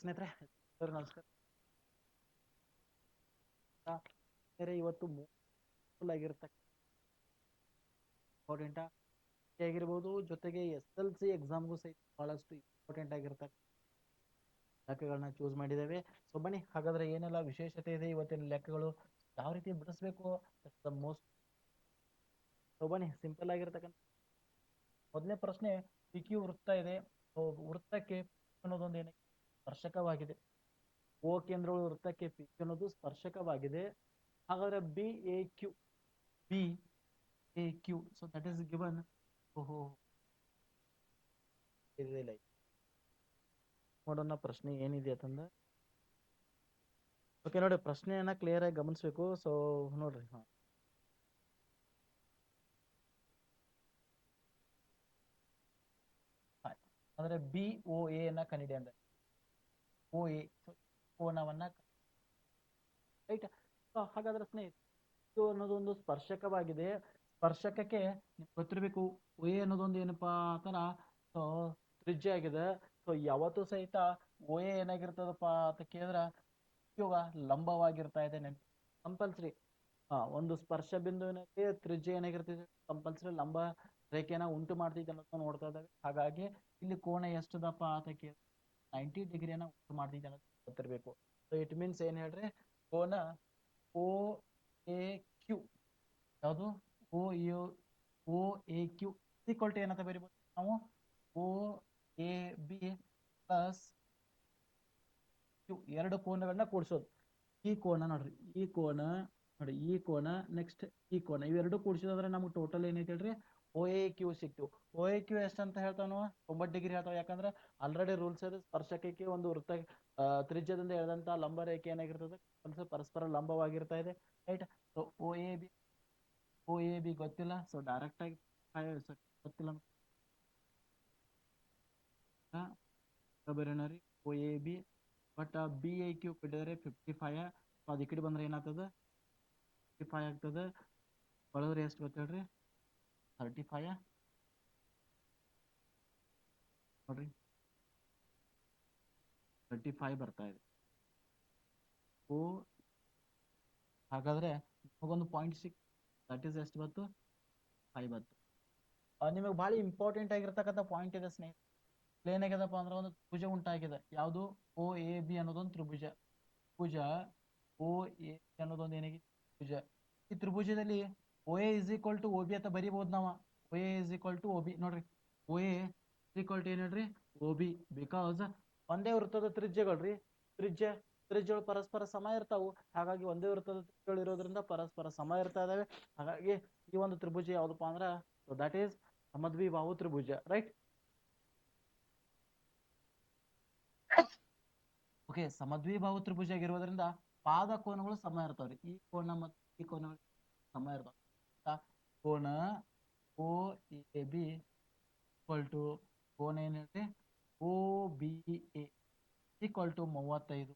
ಸ್ನೇಹಿತರೆ ಸರ್ ನಮಸ್ಕಾರ. ಇವತ್ತು ಆಗಿರ್ತಕ್ಕ ಇಂಪಾರ್ಟೆಂಟ್ ಆಗಿರ್ಬೋದು, ಜೊತೆಗೆ ಎಸ್ ಎಲ್ ಸಿ ಎಕ್ಸಾಮ್ಗೂ ಸಹಿತ ಬಹಳಷ್ಟು ಇಂಪಾರ್ಟೆಂಟ್ ಆಗಿರ್ತಕ್ಕ ಲೆಕ್ಕಗಳನ್ನ ಚೂಸ್ ಮಾಡಿದ್ದೇವೆ. ಸೊ ಬನ್ನಿ, ಹಾಗಾದ್ರೆ ಏನೆಲ್ಲ ವಿಶೇಷತೆ ಇದೆ ಇವತ್ತಿನ ಲೆಕ್ಕಗಳು? ಯಾವ ರೀತಿ ಬಿಡಿಸ್ಬೇಕು? ದ ಮೋಸ್ಟ್ ಸೊ ಬನ್ನಿ ಸಿಂಪಲ್ ಆಗಿರ್ತಕ್ಕಂಥ ಮೊದಲನೇ ಪ್ರಶ್ನೆ ಪಿ ಕ್ಯೂ ವೃತ್ತ ಇದೆ. ವೃತ್ತಕ್ಕೆ ಅನ್ನೋದೊಂದು ಏನ ಸ್ಪರ್ಶಕವಾಗಿದೆ. ಓ ಕೇಂದ್ರಗಳು ವೃತ್ತಕ್ಕೆ ಪಿ ಅನ್ನೋದು ಸ್ಪರ್ಶಕವಾಗಿದೆ. ಹಾಗಾದ್ರೆ B A Q B A Q so that is given ಓಹೋ. ನೋಡೋಣ ಪ್ರಶ್ನೆ ಏನಿದೆ ಅಂತಂದ ಓಕೆ ನೋಡಿ ಪ್ರಶ್ನೆಯನ್ನ ಕ್ಲಿಯರ್ ಆಗಿ ಗಮನಿಸ್ಬೇಕು. ಸೊ ನೋಡ್ರಿ ಹಾ. ಅಂದ್ರೆ ಬಿ ಓ ಎ ಅನ್ನ ಕಂಡಿಡಿಯ ಅಂದ್ರೆ. ಓ ಎ ಕೋನವನ್ನ ರೈಟ್ ಹಾಗಾದ್ರೆ ಸ್ನೇಹಿತ ಅನ್ನೋದೊಂದು ಅನ್ನೋದು ಒಂದು ಸ್ಪರ್ಶಕವಾಗಿದೆ. ಸ್ಪರ್ಶಕಕ್ಕೆ ಗೊತ್ತಿರಬೇಕು, ಓ, ಅನ್ನೋದೊಂದು ಏನಪ್ಪಾ ಅಂತನ, ಸೊ, ತ್ರಿಜ್ಯ ಆಗಿದೆ. ಸೊ ಯಾವತ್ತು ಸಹಿತ ಓ ಎ ಏನಾಗಿರ್ತದಪ್ಪ ಅಂತ ಕೇಳಿದ್ರ ಯೋಗ ಲಂಬವಾಗಿರ್ತಾ ಇದೆ ನೆನ್ ಕಂಪಲ್ಸರಿ ಹಾ, ಒಂದು ಸ್ಪರ್ಶ ಬಿಂದುವಿನಲ್ಲಿ ತ್ರಿಜ್ಯ ಏನಾಗಿರ್ತದೆ ಕಂಪಲ್ಸರಿ ಲಂಬ ರೇಖೆನ ಉಂಟು ಮಾಡ್ತಿದ್ದೆ ಅನ್ನೋದನ್ನ ನೋಡ್ತಾ ಇದ್ದಾವೆ ಹಾಗಾಗಿ ಇಲ್ಲಿ ಕೋಣ ಎಷ್ಟದಪ್ಪ ಅಂತ ಕೇಳಿ ನೈಂಟಿ ಡಿಗ್ರಿಯನ್ನ ಅನ್ನೋದು ಗೊತ್ತಿರಬೇಕು. ಸೊ ಇಟ್ ಮೀನ್ಸ್ ಏನ್ ಹೇಳ್ರಿ ಕೋನ ಓ ಎ ಕ್ಯೂ ಯಾವುದು? O U O A Q equal to ಏನಂತ ಬರಿಬೋದು? ನಾವು O A B plus Q ಎರಡು ಕೋನಗಳನ್ನ ಕೂಡಿಸೋದು. ಈ ಕೋನ ನೋಡ್ರಿ, ಈ ಕೋನ, ನೋಡಿ, ಈ ಕೋನ ನೆಕ್ಸ್ಟ್ ಈ ಕೋನ, ಇವೆರಡು ಕೂಡಿಸೋದಂದ್ರೆ ನಮ್ಗೆ ಟೋಟಲ್ ಏನೈತೆ ಹೇಳ್ರಿ? ಓ ಎ ಕ್ಯೂ ಸಿಕ್ತು ಓ ಎ ಕ್ಯೂ ಅಂತ ಹೇಳ್ತಾನು ಒಂಬತ್ತು ಡಿಗ್ರಿ ಹೇಳ್ತಾವ. ಯಾಕಂದ್ರೆ ಆಲ್ರೆಡಿ ರೂಲ್ಸ್ ಇದೆ ಸ್ಪರ್ಶಕಕ್ಕೆ ಒಂದು ವೃತ್ತ ತ್ರಿಜ್ಯದಿಂದ ಎಳೆದಂತ ಲಂಬ ರೇಖೆ ಏನಾಗಿರ್ತದೆ? ಪರಸ್ಪರ ಲಂಬವಾಗಿರ್ತಾ ಇದೆ. Right? So O A B, O A B ಗೊತ್ತಿಲ್ಲ. ಸೊ ಡೈರೆಕ್ಟ್ ಆಗಿ ಗೊತ್ತಿಲ್ಲ ಬರೋಣ ರೀ. O A B but B A Q ಕೊಟ್ಟಿದ್ದಾರೆ ಫಿಫ್ಟಿ ಫೈವ್ ಅದು ಈ ಬಂದ್ರೆ ಏನಾಗ್ತದೆ? ಫಿಫ್ಟಿ ಫೈವ್ ಆಗ್ತದೆ. ಬಳದ್ರೆ ಎಷ್ಟು ಗೊತ್ತೇಳ್ರಿ? ಥರ್ಟಿ ಫೈವ್ ನೋಡ್ರಿ. ತರ್ಟಿ ಫೈವ್ ಬರ್ತಾ ಇದೆ. ಓ, ಹಾಗಾದ್ರೆ ನಿಮಗೊಂದು ಪಾಯಿಂಟ್ ಸಿಕ್. ದಟ್ ಎಷ್ಟು ಬಂತು ಫೈವ್ ಬಂತು ನಿಮಗೆ ಭಾಳ ಇಂಪಾರ್ಟೆಂಟ್ ಆಗಿರ್ತಕ್ಕಂಥ ಪಾಯಿಂಟ್ ಇದೆ ಸ್ನೇಹಿತ ಏನಾಗ್ಯದಪ್ಪ ಅಂದ್ರೆ ಒಂದು ತ್ರಿಭುಜ ಉಂಟಾಗಿದೆ. ಯಾವುದು? ಓ ಎ ಬಿ ಅನ್ನೋದೊಂದು ತ್ರಿಭುಜ. ತ್ರಿಭುಜ ಓ ಎ ಅನ್ನೋದೊಂದು ಏನಾಗಿದೆ ತ್ರಿಭುಜ. ಈ ತ್ರಿಭುಜದಲ್ಲಿ O A is equal to O B ಅಂತ ಬರಿಬಹುದು ನಾವು. O A is equal to O B ನೋಡ್ರಿ. ಓ ಎ ಈಕ್ವಲ್ ಟು ಏನೇಳ್ರಿ ಓ ಬಿ ಬಿಕಾಸ್ ಒಂದೇ ವೃತ್ತದ ತ್ರಿಜ್ಯಗಳ್ರಿ. ತ್ರಿಜ್ಯ, ತ್ರಿಜ್ಯಗಳು ಪರಸ್ಪರ ಸಮ ಇರ್ತಾವು. ಹಾಗಾಗಿ ಒಂದೇ ವೃತ್ತದ ತ್ರಿಜ್ಯಗಳು ಇರೋದ್ರಿಂದ ಪರಸ್ಪರ ಸಮ ಇರ್ತಾ ಇದಾವೆ. ಹಾಗಾಗಿ ಈ ಒಂದು ತ್ರಿಭುಜ ಯಾವ್ದಪ್ಪ ಅಂದ್ರ? ಸೊ ದಟ್ ಈಸ್ ಸಮದ್ವಿಬಾಹು ತ್ರಿಭುಜ ರೈಟ್ ಓಕೆ ಸಮದ್ವಿಬಾಹು ತ್ರಿಭುಜ ಆಗಿರೋದ್ರಿಂದ ಪಾದ ಕೋನಗಳು ಸಮ ಇರ್ತಾವ್ರಿ. ಈ ಕೋನ ಮತ್ತು ಈ ಕೋನಗಳು ಸಮ ಇರ್ತಾವ. ಕೋನ O A B equal to ಕೋನ ಏನಿದೆ O B A equal to ಮೂವತ್ತೈದು.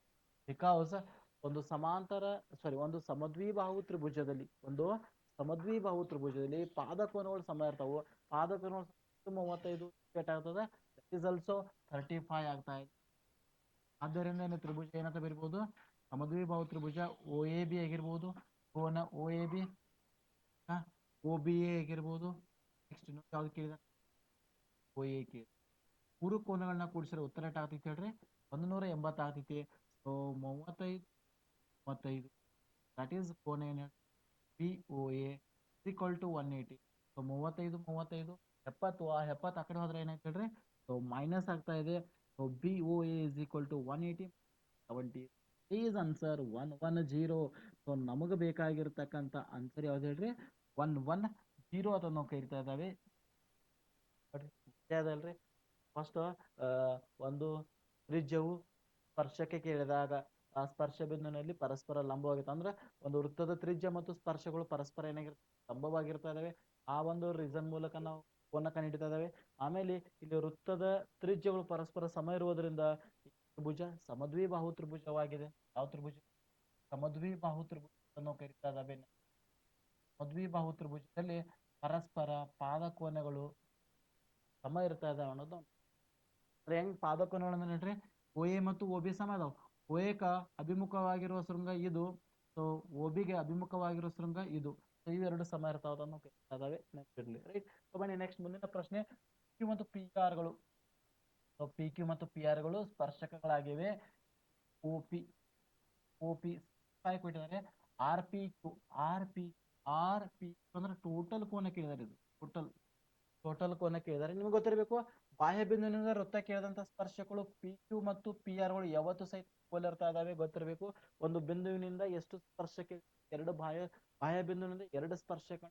ಬಿಕಾಸ್ ಒಂದು ಸಮಾಂತರ ಸಾರಿ ಒಂದು ಸಮದ್ವಿಬಾಹು ತ್ರಿಭುಜದಲ್ಲಿ, ಒಂದು ಸಮದ್ವಿಬಾಹು ತ್ರಿಭುಜದಲ್ಲಿ ಪಾದಕೋನಗಳು ಸಮ ಇರ್ತಾವೆ. ಪಾದ ಕೋನಗಳು ಮೂವತ್ತೈದು ಆಗ್ತದೆ. ಆಲ್ಸೋ ಥರ್ಟಿ ಫೈವ್ ಆಗ್ತಾ ಇದೆ. ಆದ್ದರಿಂದ ಏನು ತ್ರಿಭುಜ ಏನಂತ ಬರಿಬಹುದು? ಸಮದ್ವಿಬಾಹು ತ್ರಿಭುಜ ಓ ಎ ಬಿ ಆಗಿರ್ಬೋದು. ಕೋನ O A B O B A ಆಗಿರ್ಬೋದು ನೆಕ್ಸ್ಟ್ ಇನ್ನೊಂದು ಯಾವ್ದು ಕೇಳಿದ? O A K. ಮೂರು ಕೋನಗಳನ್ನ ಕೂಡಿಸಿದ್ರೆ ಉತ್ತರ ಎಷ್ಟು ಆಗ್ತೈತಿ ಹೇಳ್ರಿ? ಒಂದು ನೂರ ಎಂಬತ್ತು ಆಗ್ತೈತಿ. ಸೊ ಮೂವತ್ತೈದು ಮೂವತ್ತೈದು. ದಟ್ ಈಸ್ ಕೋನ ಏನು B O A equal to one eighty so ಮೂವತ್ತೈದು ಮೂವತ್ತೈದು, ಎಪ್ಪತ್ತು, ಆ ಎಪ್ಪತ್ತು ಆ ಕಡೆ ಹೋದ್ರೆ ಏನಾಯ್ತು ಹೇಳ್ರಿ? ಸೊ ಮೈನಸ್ ಆಗ್ತಾ ಇದೆ. So B O A is equal to one eighty seventy is answer one one zero so ನಮಗೆ ಬೇಕಾಗಿರ್ತಕ್ಕಂಥ ಆನ್ಸರ್ ಯಾವ್ದು ಹೇಳ್ರಿ? ಒನ್ ಒನ್ ಜೀರೋ ಅಥವಾ ನಾವು ಕರಿತಾ ಇದ್ದಾವೆ ಅಲ್ರಿ ಫಸ್ಟ್ ಒಂದು ತ್ರಿಜ್ಯವು ಸ್ಪರ್ಶಕ್ಕೆ ಕೇಳಿದಾಗ ಆ ಸ್ಪರ್ಶ ಬಿಂದುನಲ್ಲಿ ಪರಸ್ಪರ ಲಂಬವಾಗಿತ್ತು. ಅಂದ್ರೆ ಒಂದು ವೃತ್ತದ ತ್ರಿಜ್ಯ ಮತ್ತು ಸ್ಪರ್ಶಗಳು ಪರಸ್ಪರ ಏನಾಗಿರ್ತದೆ ಲಂಬವಾಗಿರ್ತಾ ಇದಾವೆ. ಆ ಒಂದು ರೀಸನ್ ಮೂಲಕ ನಾವು ಕೋನ ಕಂಡುಹಿಡಿತಾ ಇದಾವೆ. ಆಮೇಲೆ ಇಲ್ಲಿ ವೃತ್ತದ ತ್ರಿಜ್ಯಗಳು ಪರಸ್ಪರ ಸಮ ಇರುವುದರಿಂದ ಈ ಸಮದ್ವಿ ಸಮದ್ವಿಬಾಹು ತ್ರಿಭುಜವಾಗಿದೆ. ಯಾವ ತ್ರಿಭುಜ? ಸಮದ್ವಿಬಾಹು ಬಾಹು ನಾವು ಕರಿತಾ ಇದ್ದಾವೆ ಸಮದ್ವಿಬಾಹು ತ್ರಿಭುಜದಲ್ಲಿ ಪರಸ್ಪರ ಪಾದಕೋನಗಳು ಸಮ ಇರ್ತಾ ಇದಾವೆ ಅನ್ನೋದು. ಅಂದ್ರೆ ಹೆಂಗ್ ಪಾದ ಕೋನಗಳು ಅಂದ್ರೆ ನೋಡ್ರಿ ಓ ಎ ಮತ್ತು ಒ ಬಿ ಸಮ ಅದಾವ ಓ ಎಕ ಅಭಿಮುಖವಾಗಿರುವ ಶೃಂಗ ಇದು. ಸೊ ಒ ಬಿಗೆ ಅಭಿಮುಖವಾಗಿರೋ ಶೃಂಗ ಇದು. ಸೊ ಇವೆರಡು ಸಮ ಇರ್ತಾವದನ್ನು ಇದಾವೆ ನೆಕ್ಸ್ಟ್ ರೈಟ್ ಸೊ ಬನ್ನಿ ನೆಕ್ಸ್ಟ್ ಮುಂದಿನ ಪ್ರಶ್ನೆ. ಕ್ಯೂ ಮತ್ತು ಪಿ ಆರ್ಗಳು ಸೊ ಪಿ ಕ್ಯೂ ಮತ್ತು ಪಿ ಆರ್ಗಳು ಸ್ಪರ್ಶಕಗಳಾಗಿವೆ. O P O P five ಕೊಟ್ಟಿದ್ದಾರೆ R P to R P R P ಅಂದ್ರೆ ಟೋಟಲ್ ಕೋನ ಕೇಳಿದಾರೆ ಇದು. ಟೋಟಲ್ ಟೋಟಲ್ ಕೋನ ಕೇಳಿದಾರೆ ನಿಮ್ಗೆ ಗೊತ್ತಿರಬೇಕು, ಬಾಹ್ಯ ಬಿಂದುವಿನಿಂದ ವೃತ್ತ ಕೇಳಿದಂತ ಸ್ಪರ್ಶಕಗಳು ಪಿ ಕ್ಯೂ ಮತ್ತು ಪಿ ಆರ್ಗಳು ಯಾವತ್ತು ಸಹಿತ ಇರ್ತಾ ಇದಾವೆ, ಗೊತ್ತಿರಬೇಕು. ಒಂದು ಬಿಂದುವಿನಿಂದ ಎಷ್ಟು ಸ್ಪರ್ಶಕ್ಕೆ ಎರಡು ಬಾಹ್ಯ ಬಾಹ್ಯ ಬಿಂದುವಿನಿಂದ ಎರಡು ಸ್ಪರ್ಶಕ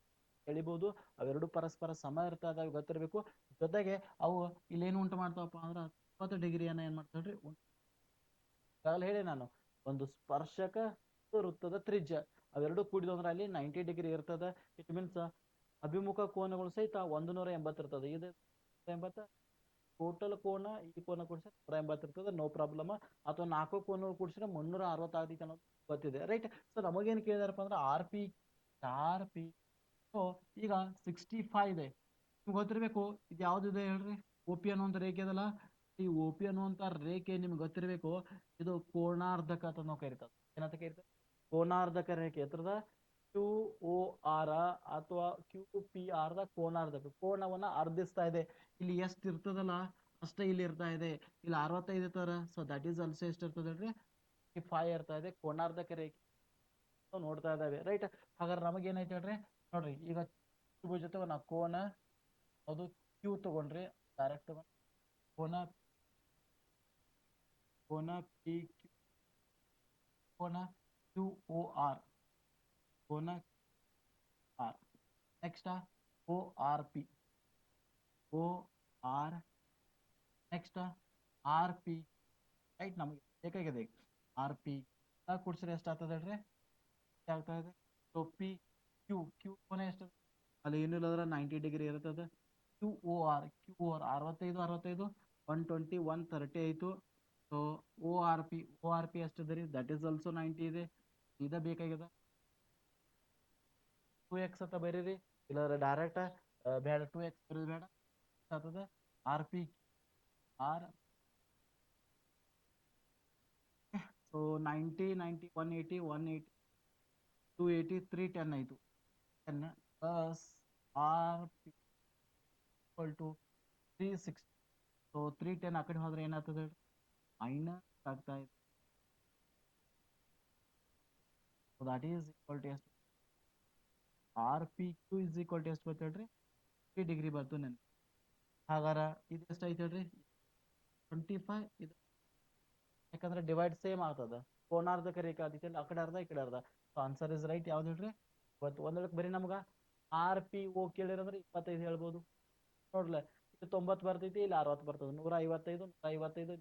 ಎಳಿಬಹುದು ಅವೆರಡು ಪರಸ್ಪರ ಸಮ ಇರ್ತಾ ಇದಾವೆ ಗೊತ್ತಿರಬೇಕು. ಜೊತೆಗೆ ಅವು ಇಲ್ಲೇನು ಉಂಟು ಮಾಡ್ತಾವಪ್ಪ ಅಂದ್ರೆ ಇಪ್ಪತ್ತು ಡಿಗ್ರಿಯನ್ನ ಏನ್ ಮಾಡ್ತಾವ್ರಿ? ಹೇಳಿ ನಾನು. ಒಂದು ಸ್ಪರ್ಶಕ ವೃತ್ತದ ತ್ರಿಜ್ಯ. ಅವೆರಡು ಕೂಡಿದ ಅಂದ್ರೆ ಅಲ್ಲಿ ನೈಂಟಿ ಡಿಗ್ರಿ ಇರ್ತದ. ಇಟ್ ಮೀನ್ಸ್ ಅಭಿಮುಖ ಕೋನಗಳು ಸಹಿತ ಒಂದು ನೂರ ಎಂಬತ್ತು ಇರ್ತದೆ. ಇದು ಎಂಬತ್ತ ಟೋಟಲ್ ಕೋನ ಈ ಕೋನ ಕೂಡಿಸಿದ್ರೆ ನೂರ ಎಂಬತ್ತು ಇರ್ತದೆ. ನೋ ಪ್ರಾಬ್ಲಮ್ ಅಥವಾ ನಾಲ್ಕು ಕೋನಗಳು ಕೂಡಿಸಿದ್ರೆ ಮುನ್ನೂರ ಅರವತ್ತಾಗೈತೆ ಅನ್ನೋದು ಗೊತ್ತಿದೆ. ರೈಟ್ ಸೊ ನಮಗೇನು ಕೇಳಿದಾರಪ್ಪ ಅಂದ್ರೆ R P R P so ಈಗ ಸಿಕ್ಸ್ಟಿ ಫೈವ್ ಇದೆ. ನಿಮ್ಗೆ ಗೊತ್ತಿರಬೇಕು, ಇದು ಯಾವ್ದಿದೆ ಹೇಳ್ರಿ? ಒ ಪಿ ಅನ್ನುವಂಥ ರೇಖೆ ಅದಲ್ಲ? ಈ ಒ ಪಿ ಅನ್ನುವಂಥ ರೇಖೆ ನಿಮ್ಗೆ ಗೊತ್ತಿರಬೇಕು, ಇದು ಕೋಣಾರ್ಧಕ ಅಂತ ನಾವು ಕರಿತದೆ ಏನಂತ ಕರಿತೇವೆ ಕೋಣಾರ್ಧಕ ರೇಖೆ ಎತ್ತರದ ಕ್ಯೂ ಓ ಆರ್ ಅಥವಾ ಕ್ಯೂ ಪಿ ಆರ್ ದ ಕೋನಾರ್ಧಕ. ಕೋನವನ್ನ ಅರ್ಧಿಸ್ತಾ ಇದೆ. ಇಲ್ಲಿ ಎಷ್ಟು ಇರ್ತದಲ್ಲ, ಅಷ್ಟೇ ಇಲ್ಲಿ ಇರ್ತಾ ಇದೆ. ಇಲ್ಲಿ ಅರವತ್ತೈದು ತರ ಸೊ ದಟ್ ಈಸ್ ಆಲ್ಸೋ ಎಷ್ಟು ಇರ್ತದೆ ಹೇಳ್ರಿ ಫೈವ್ ಇರ್ತಾ ಇದೆ ಕೋನಾರ್ಧಕ ರೇಖೆ ನೋಡ್ತಾ ಇದ್ದಾವೆ. ರೈಟ್ ಹಾಗಾದ್ರೆ ನಮಗೆ ಏನೈತೆ ಹೇಳ್ರಿ? ನೋಡ್ರಿ, ಈಗ ಜೊತೆ ನಾವು ಕೋನ, ಅದು ಕ್ಯೂ ತಗೊಂಡ್ರಿ ಡೈರೆಕ್ಟ್ ಕೋನ ಕೋನ ಪಿ ಕೋನ ಕ್ಯೂ ಓ ಆರ್ ಕೋನ R next O R P O R next R P right ನಮಗೆ ಬೇಕಾಗಿದೆ ಆರ್ ಪಿ ಕೂಡಿಸಿದ್ರೆ ಎಷ್ಟು ಆಗ್ತದೆ ಹೇಳ್ರಿ? ಆಗ್ತಾ ಇದೆ ಸೊ ಪಿ ಕ್ಯೂ ಕ್ಯೂ ಕೋನ ಎಷ್ಟು ಅಲ್ಲಿ ಏನು ಇಲ್ಲದ್ರೆ ನೈಂಟಿ ಡಿಗ್ರಿ ಇರ್ತದೆ Q O R Q O R ಅರವತ್ತೈದು ಅರವತ್ತೈದು ಒನ್ ಟ್ವೆಂಟಿ ಒನ್ ತರ್ಟಿ ಆಯಿತು. So O R P O R P ಎಷ್ಟಿದೆ ರೀ? ದಟ್ ಈಸ್ ಆಲ್ಸೋ ನೈಂಟಿ ಇದೆ. ಇದ ಬೇಕಾಗಿದೆ ಟು ಎಕ್ಸ್ ಅಂತ ಬರೀರಿ ಇಲ್ಲಾಂದ್ರೆ ಡೈರೆಕ್ಟ್ ಬೇಡ ಟು ಎಕ್ಸ್ ಬರೀರಿ ಬೇಡ ಆಗ್ತದೆ R P R so ninety ninety one eighty one eighty two eighty three ten ಆಯಿತು ten plus R P equal to three sixty so three ten ಆ ಕಡೆ ಹೋದ್ರೆ ಏನಾಗ್ತದೆ ಹೇಳಿ ಮೈನಸ್ ಆಗ್ತಾ ಇದೆ so that is equal to ಎಷ್ಟು R P Q is equal to ಎಷ್ಟು ಗೊತ್ತೇಳ್ರಿ ತ್ರೀ ಡಿಗ್ರಿ ಬರ್ತು ನೆನ್ ಹಾಗಾರ ಇದು ಎಷ್ಟು ಐತೆ ಹೇಳ್ರಿ? ಟ್ವೆಂಟಿ ಫೈವ್ ಇದು. ಯಾಕಂದ್ರೆ ಡಿವೈಡ್ ಸೇಮ್ ಆಗ್ತದ. ಕೋಣಾರ್ಧಕ ರೇಖೆ ಆದಿತ್ತಲ್ಲ ಆ ಕಡೆ ಅರ್ಧ, ಈ ಕಡೆ ಅರ್ಧ. ಸೊ ಆನ್ಸರ್ ಇಸ್ ರೈಟ್ ಯಾವ್ದು ಹೇಳ್ರಿ? ಇವತ್ತು ಒಂದೊಳಗೆ ಬರೀ ನಮ್ಗೆ ಆರ್ ಪಿ ಓ ಕೇಳಿರಂದ್ರೆ ಇಪ್ಪತ್ತೈದು ಹೇಳ್ಬೋದು. ನೋಡ್ಲೆ, ಇದು ತೊಂಬತ್ತು ಬರ್ತೈತಿ, ಇಲ್ಲಿ ಅರವತ್ತು ಬರ್ತದೆ. ನೂರ ಐವತ್ತೈದು ನೂರ ಐವತ್ತೈದು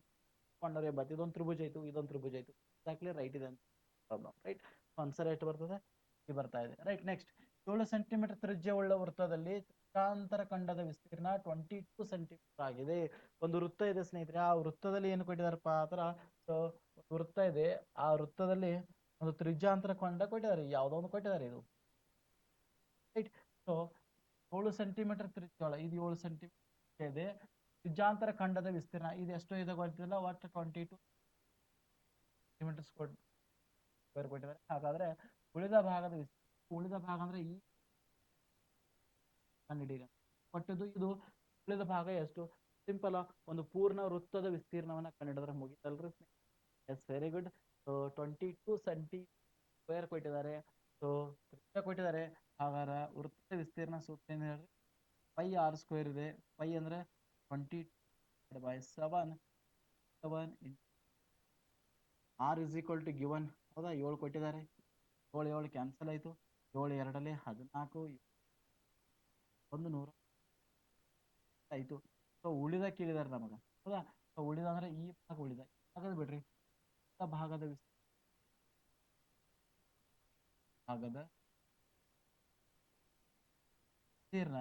ಒಂದೂರ ಎಂಬತ್ತು. ಇದೊಂದು ತ್ರಿಭುಜ ಆಯ್ತು, ಇದೊಂದು ತ್ರಿಭುಜ ಆಯ್ತು. ಎಕ್ಸಾಕ್ಟ್ಲಿ ರೈಟ್ ಇದೆ ಅಂತ. ಪ್ರಾಬ್ಲಮ್ ರೈಟ್ ಆನ್ಸರ್ ಎಷ್ಟು ಬರ್ತದೆ? ಬರ್ತಾ ಇದೆ. ರೈಟ್ ನೆಕ್ಸ್ಟ್ ಏಳು ಸೆಂಟಿಮೀಟರ್ ತ್ರಿಜ್ಯವುಳ್ಳ ವೃತ್ತದಲ್ಲಿ ತ್ರಿಕಾಂತರ ಖಂಡದ ವಿಸ್ತೀರ್ಣ ಟ್ವೆಂಟಿ ಟೂ ಸೆಂಟಿಮೀಟರ್ ಆಗಿದೆ. ಒಂದು ವೃತ್ತ ಇದೆ ಸ್ನೇಹಿತರೆ, ಆ ವೃತ್ತದಲ್ಲಿ ಏನು ಕೊಟ್ಟಿದಾರಪ್ಪ ಆತರ ಸೊ ವೃತ್ತ ಇದೆ. ಆ ವೃತ್ತದಲ್ಲಿ ಒಂದು ತ್ರಿಜ್ಯಾಂತರ ಖಂಡ ಕೊಟ್ಟಿದ್ದಾರೆ ಯಾವುದೋ ಒಂದು ಕೊಟ್ಟಿದ್ದಾರೆ ಇದು. ರೈಟ್ ಸೊ ಏಳು ಸೆಂಟಿಮೀಟರ್ ತ್ರಿಜ್ಯೊಳ ಇದು ಏಳು ಸೆಂಟಿಮೀಟರ್ ಇದೆ. ತ್ರಿಜ್ಯಾಂತರ ಖಂಡದ ವಿಸ್ತೀರ್ಣ, ಇದು ಎಷ್ಟು ಇದೆ ಗೊತ್ತಿಲ್ಲ, ಒಟ್ಟು ಟ್ವೆಂಟಿ ಟು ಸೆಂಟಿಮೀಟರ್ ಸ್ಕ್ವೇರ್ ಕೊಟ್ಟಿದ್ದಾರೆ ಹಾಗಾದ್ರೆ ಉಳಿದ ಭಾಗದ ಉಳಿದ ಭಾಗ ಅಂದ್ರೆ ಈ ಕಂಡುಹಿಡಿಯಿರಿ ಕೊಟ್ಟಿದ್ದು ಇದು ಉಳಿದ ಭಾಗ ಎಷ್ಟು? ಸಿಂಪಲ್ ಒಂದು ಪೂರ್ಣ ವೃತ್ತದ ವಿಸ್ತೀರ್ಣವನ್ನ ಕಂಡುಹಿಡಿದ್ರೆ ಮುಗಿತಲ್ರಿ yes very good so twenty two centi square ಕೊಟ್ಟಿದ್ದಾರೆ. ಸೊ ತ್ರಿಜ್ಯ ಕೊಟ್ಟಿದ್ದಾರೆ. ಹಾಗಾದ್ರೆ ವೃತ್ತದ ವಿಸ್ತೀರ್ಣ ಸೂತ್ರ ಏನು ಹೇಳ್ರಿ? ಪೈ ಆರ್ ಸ್ಕ್ವೇರ್ ಇದೆ. ಪೈ ಅಂದ್ರೆ twenty by seven seven R is equal to given ಹೌದಾ? ಏಳು ಕೊಟ್ಟಿದ್ದಾರೆ. ಏಳು ಏಳು ಕ್ಯಾನ್ಸಲ್ ಆಯಿತು. ಏಳು, ಎರಡಲ್ಲಿ ಹದಿನಾಲ್ಕು, ಒಂದು ನೂರ ಆಯಿತು. ಸೊ ಉಳಿದ ಕೇಳಿದಾರೆ ನಮಗೆ. ಹೌದಾ? ಸೊ ಉಳಿದ ಅಂದ್ರೆ ಈ ಭಾಗ ಉಳಿದ. ಹಾಗಾದ್ರೆ ಬಿಡ್ರಿ. ಭಾಗದ ಭಾಗದ ವಿಸ್ತೀರ್ಣ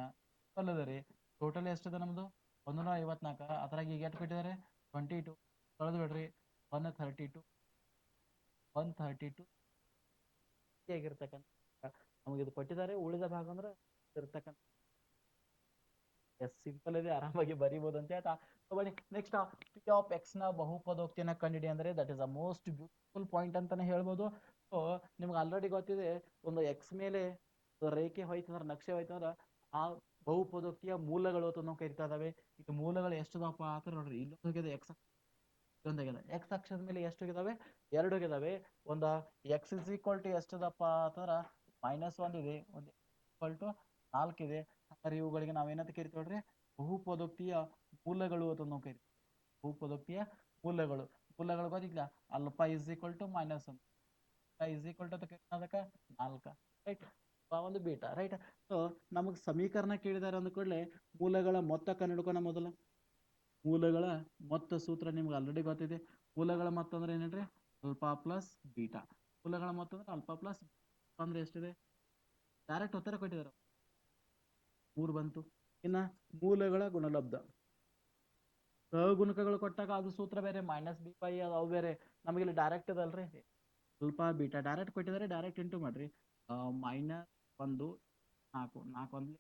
ಅಲ್ಲದರಿ ಟೋಟಲ್ ಎಷ್ಟಿದೆ ನಮ್ದು? ಒಂದೂರ ಐವತ್ನಾಲ್ಕು. ಅದ್ರಾಗ ಈಗ ಎಷ್ಟು ಕೊಟ್ಟಿದ್ದಾರೆ? ಟ್ವೆಂಟಿ ಟು ಕಳೆದು ಬಿಡ್ರಿ. One thirty two one thirty two ಆಗಿರ್ತಕ್ಕಂಥ ನಮಗೆ ಇದು ಕೊಟ್ಟಿದ್ದಾರೆ. ಉಳಿದ ಭಾಗ ಅಂದ್ರೆ ಇರ್ತಕ್ಕಂಥ ಎಸ್ ಸಿಂಪಲ್ ಇದೆ, ಆರಾಮಾಗಿ ಬರೀಬಹುದು ಅಂತ ಹೇಳ್ತಾ ಬನ್ನಿ ನೆಕ್ಸ್ಟ್ ಪಿ ಆಫ್ ಎಕ್ಸ್ನ ಬಹುಪದೋಕ್ತಿಯನ್ನ ಕಂಡಿಡಿ ಅಂದ್ರೆ that is a most beautiful point ಅಂತಾನೆ ಹೇಳ್ಬೋದು. ಸೊ ನಿಮ್ಗೆ ಆಲ್ರೆಡಿ ಗೊತ್ತಿದೆ, ಒಂದು ಎಕ್ಸ್ ಮೇಲೆ ರೇಖೆ ಹೋಯ್ತಂದ್ರೆ ನಕ್ಷೆ ಹೋಯ್ತಂದ್ರೆ ಆ ಬಹುಪದೋಕ್ತಿಯ ಮೂಲಗಳು ಅಂತ ನಾವು ಕರಿತಾ ಇದಾವೆ. ಇದು ಮೂಲಗಳು ಎಷ್ಟದಪ್ಪ? ಅಂತ ನೋಡ್ರಿ, ಇಲ್ಲೊಂದು ಎಕ್ಸ್ ಇಲ್ಲೊಂದಾಗಿದೆ ಎಕ್ಸ್ ಅಕ್ಷದ ಮೇಲೆ ಎಷ್ಟು ಹೋಗಿದಾವೆ? ಎರಡು ಹೋಗಿದಾವೆ. ಒಂದು ಎಕ್ಸ್ ಇಸ್ ಈಕ್ವಲ್ ಟು ಎಷ್ಟದಪ್ಪ ಅಂತಂದ್ರೆ ಮೈನಸ್ ಒಂದ್ ಇದೆ. ಒಂದು ಈಕ್ವಲ್ ಟು ನಾಲ್ಕು ಇದೆ. ಆದ್ರೆ ಇವುಗಳಿಗೆ ನಾವೇನಂತ ಕರಿತೀವಿ ನೋಡ್ರಿ? ಬಹುಪದೋಕ್ತಿಯ ಮೂಲಗಳು ಅಂತ ನಾವು ಕರಿತೀವಿ. ಬಹುಪದೋಕ್ತಿಯ ಮೂಲಗಳು. ಮೂಲಗಳು ಗೊತ್ತಿಲ್ಲ. Alpha is equal to minus ಒಂದು. ಇಸ್ ಈಕ್ವಲ್ ಟು ಅದಕ್ಕೆ? ನಾಲ್ಕು. ರೈಟ್ ಒಂದು ಬೀಟಾ ರೈಟ್ ಸೊ ನಮಗೆ ಸಮೀಕರಣ ಕೇಳಿದಾರೆ ಅಂದ ಕೂಡಲೇ ಮೂಲಗಳ ಮೊತ್ತ ಕಂಡುಹಿಡ್ಕೋಣ ಮೊದಲ. ಮೂಲಗಳ ಮೊತ್ತ ಸೂತ್ರ ನಿಮ್ಗೆ ಆಲ್ರೆಡಿ ಗೊತ್ತಿದೆ. ಮೂಲಗಳ ಮೊತ್ತ ಅಂದ್ರೆ ಏನೇನ್ರಿ ಅಲ್ಫಾ ಪ್ಲಸ್ ಬೀಟಾ ಮೂಲಗಳ ಮೊತ್ತ ಅಂದ್ರೆ ಅಲ್ಫಾ ಪ್ಲಸ್ ಅಂದ್ರೆ ಎಷ್ಟಿದೆ? ಡೈರೆಕ್ಟ್ ಉತ್ತರ ಕೊಟ್ಟಿದ್ದಾರೆ. ಮೂರು ಬಂತು. ಇನ್ನ ಮೂಲಗಳ ಗುಣಲಬ್ಧ. ಸಹಗುಣಕಗಳು ಕೊಟ್ಟಾಗ ಅದು ಸೂತ್ರ ಬೇರೆ ಮೈನಸ್ ಬಿ ಪೈ ಅವು ಬೇರೆ. ನಮಗೆ ಇಲ್ಲಿ ಡೈರೆಕ್ಟ್ ಅದಲ್ರಿ ಸ್ವಲ್ಪ ಬೀಟಾ ಡೈರೆಕ್ಟ್ ಕೊಟ್ಟಿದ್ದಾರೆ ಡೈರೆಕ್ಟ್ ಇಂಟು ಮಾಡ್ರಿ. ಮೈನಸ್ ಒಂದು, ನಾಲ್ಕು. ನಾಲ್ಕು ಒಂದು